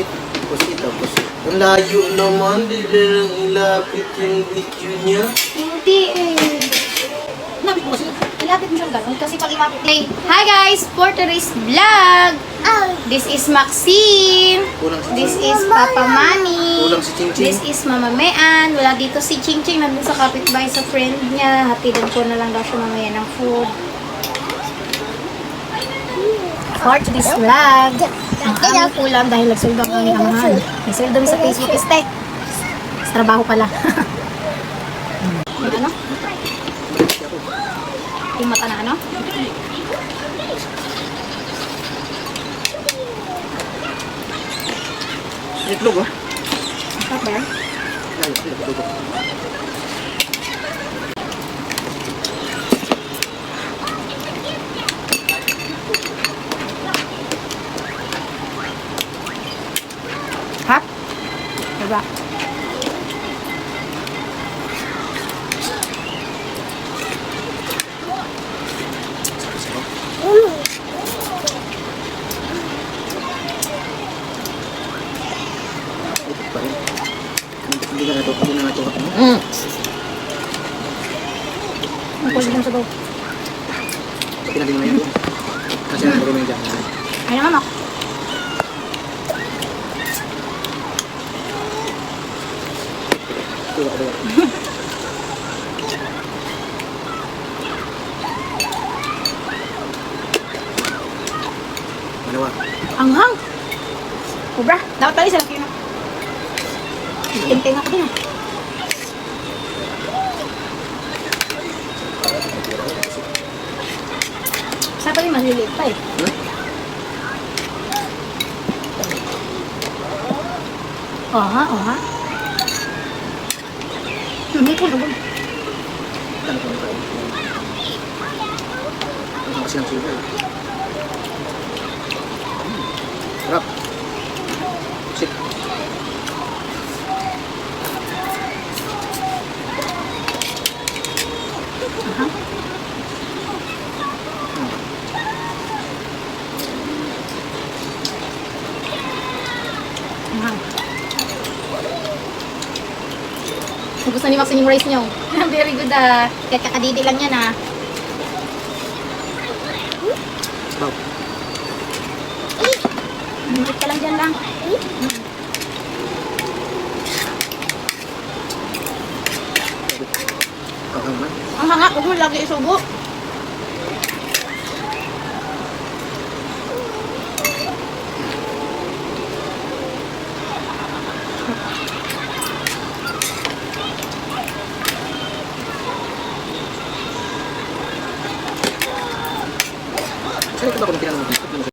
Pusit. Pusit ah, pusit. Ang layo naman. Di na lang ilapit yung video niya. Hindi eh. Nabit mo siya. Ilapit mo siyang ganun kasi pag ilapit. Hey, hi guys! For today's vlog! This is Maxine. Kulang si This Ching. is Papa Manny. Kulang si Ching Ching. This is Mama Mean. Wala dito si Ching Ching. Nandun sa kapitbahay sa friend niya. Hatidan ko na lang daw siya mamaya ng food. For today's vlog. Ang aming ulam dahil nagsuldo ang aming amahan. Nagsuldo sa Facebook is tech. Sa trabaho pala. Ano? Yung mata na ano? Itlog ah. There. Ay, itlog, itlog. Rin. Hindi- na ito. Hindi na natin. Mm. Ang kulit lang sa go. Pati natin naman yan. Kasi natin naman dyan. Ay naman ako. Tuwa, tuwa. Malawa. Ang hang. Kubra. Dapat pala isa. Tingting ako din. Sa pa rin maliliit pa eh. Hmm? Oha, oha. Naman. Ano ko na. Hmm. Gusto ni Max yung rice niyo. Very good ah. Kahit kakadidi lang yan ah. Wow. Bumit ka lang dyan lang. Ang hanga, huwag mo lagi isubo. Şöyle bakalım planımızı.